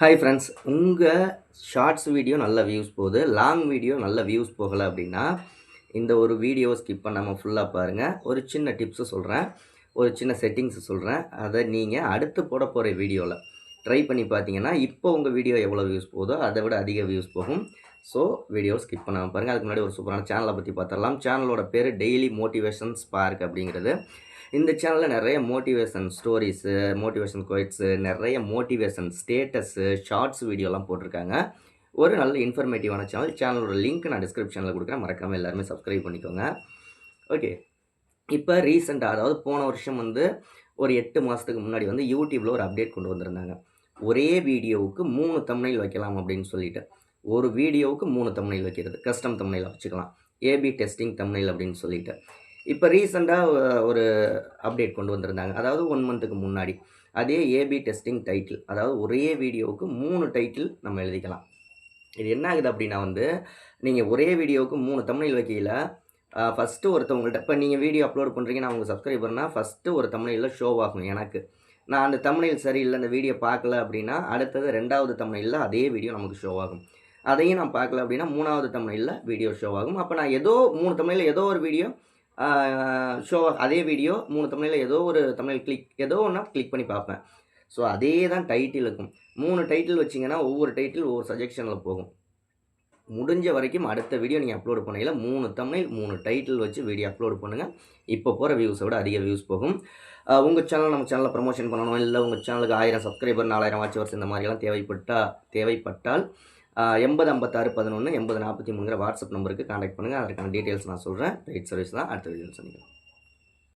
Hi friends உங்கள் shorts video நல்ல views போகுது. லாங் வீடியோ நல்ல வியூஸ் போகலை அப்படின்னா இந்த ஒரு வீடியோ ஸ்கிப் பண்ணாமல் ஃபுல்லாக பாருங்கள் ஒரு சின்ன டிப்ஸு சொல்கிறேன் ஒரு சின்ன செட்டிங்ஸு சொல்கிறேன் அதை நீங்கள் அடுத்து போட போகிற வீடியோவில் ட்ரை பண்ணி பார்த்தீங்கன்னா இப்போ உங்கள் வீடியோ எவ்வளோ வியூஸ் போகுதோ அதை விட அதிக வியூஸ் போகும். ஸோ வீடியோ ஸ்கிப் பண்ணாமல் பாருங்கள் அதுக்கு முன்னாடி ஒரு சூப்பரான சேனலை பற்றி பார்த்துடலாம். சேனலோட பேர் டெய்லி மோட்டிவேஷன் ஸ்பார்க் அப்படிங்கிறது. இந்த சேனலில் நிறைய மோட்டிவேஷன் ஸ்டோரிஸு மோட்டிவேஷன் கோயிட்ஸு நிறைய மோட்டிவேஷன் ஸ்டேட்டஸு ஷார்ட்ஸ் வீடியோலாம் போட்டிருக்காங்க. ஒரு நல்ல இன்ஃபர்மேட்டிவான சேனல் சேனலோட லிங்க் நான் டிஸ்கிரிப்ஷனில் கொடுக்குறேன். மறக்காமல் எல்லாருமே சப்ஸ்கிரைப் பண்ணிக்கோங்க. ஓகே இப்போ ரீசெண்டாக அதாவது போன வருஷம் வந்து ஒரு எட்டு மாதத்துக்கு முன்னாடி வந்து யூடியூப்பில் ஒரு அப்டேட் கொண்டு வந்திருந்தாங்க. ஒரே வீடியோவுக்கு மூணு தமிழில் வைக்கலாம் அப்படின்னு சொல்லிட்டு. ஒரு வீடியோவுக்கு மூணு தமிழில் வைக்கிறது. கஸ்டம் தமிழில் வச்சுக்கலாம். ஏபி டெஸ்டிங் தமிழில் அப்படின்னு சொல்லிட்டு. இப்போ ரீசெண்டாக ஒரு அப்டேட் கொண்டு வந்திருந்தாங்க. அதாவது ஒன் மந்த்துக்கு முன்னாடி. அதே ஏபி டெஸ்டிங் டைட்டில் அதாவது ஒரே வீடியோவுக்கு மூணு டைட்டில் நம்ம எழுதிக்கலாம். இது என்ன ஆகுது அப்படின்னா வந்து நீங்கள் ஒரே வீடியோவுக்கு மூணு தமிழில் வைக்கையில் ஃபஸ்ட்டு ஒருத்தவங்கள்ட்ட இப்போ நீங்கள் வீடியோ அப்லோட் பண்ணுறீங்கன்னா அவங்க உங்கள் சப்ஸ்கிரைபர்னா ஃபஸ்ட்டு ஒரு தமிழில் ஷோ ஆகும் எனக்கு. நான் அந்த தமிழில் சரியில்லை அந்த வீடியோ பார்க்கல அப்படின்னா அடுத்தது ரெண்டாவது தமிழில் அதே வீடியோ நமக்கு ஷோ ஆகும். அதையும் நான் பார்க்கல அப்படின்னா மூணாவது தமிழில் வீடியோ ஷோ ஆகும். அப்போ நான் ஏதோ மூணு தமிழில் ஏதோ ஒரு வீடியோ ஷோ அதே வீடியோ மூணு தமிழில் ஏதோ ஒரு தமிழ் கிளிக் ஏதோ ஒன்றா கிளிக் பண்ணி பார்ப்பேன். ஸோ அதே தான் டைட்டில் இருக்கும். மூணு டைட்டில் வச்சிங்கன்னா ஒவ்வொரு டைட்டில் ஒவ்வொரு சஜெக்ஷனில் போகும். முடிஞ்ச வரைக்கும் அடுத்த வீடியோ நீங்கள் அப்லோட் பண்ணையில் மூணு தமிழ் மூணு டைட்டில் வச்சு வீடியோ அப்லோட் பண்ணுங்கள் இப்போ போகிற வியூஸை விட அதிக வியூஸ் போகும். உங்கள் சேனல் நம்ம சேனலில் ப்ரமோஷன் பண்ணணும் இல்லை உங்கள் சேனலுக்கு ஆயிரம் சப்ஸ்கிரைபர் நாலாயிரம் வாட்ச் இந்த மாதிரிலாம் தேவைப்பட்டால் தேவைப்பட்டால் எண்பது ஐம்பத்தாறு பதினொன்று எண்பது நாற்பத்தி மூணுங்கிற வாட்ஸ்அப் நம்பருக்கு காண்டாக்ட் பண்ணுங்கள் அதற்கான டீட்டெயில்ஸ் நான் சொல்கிறேன் ரைட் சர்வீஸ் தான் அடுத்த வீடியோ சொன்னிக்கலாம்